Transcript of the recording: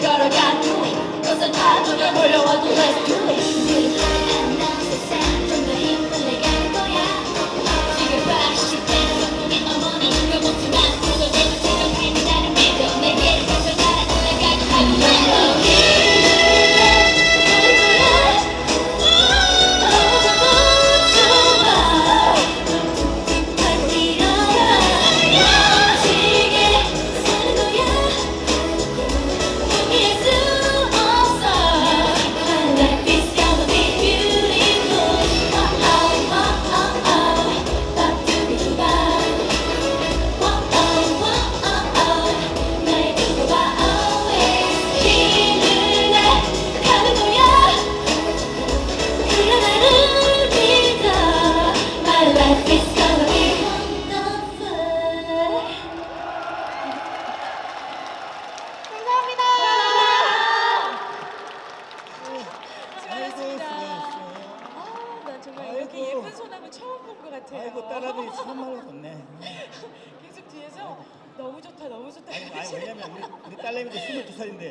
gotta get to Cause the time to get real what you to it. 아이고. 이렇게 예쁜 소나무 처음 본 것 같아요. 아이고 딸아들이 참말로 좋네. 계속 뒤에서 너무 좋다, 너무 좋다. 아니, 아니 왜냐면 우리, 우리 딸내미도 22살인데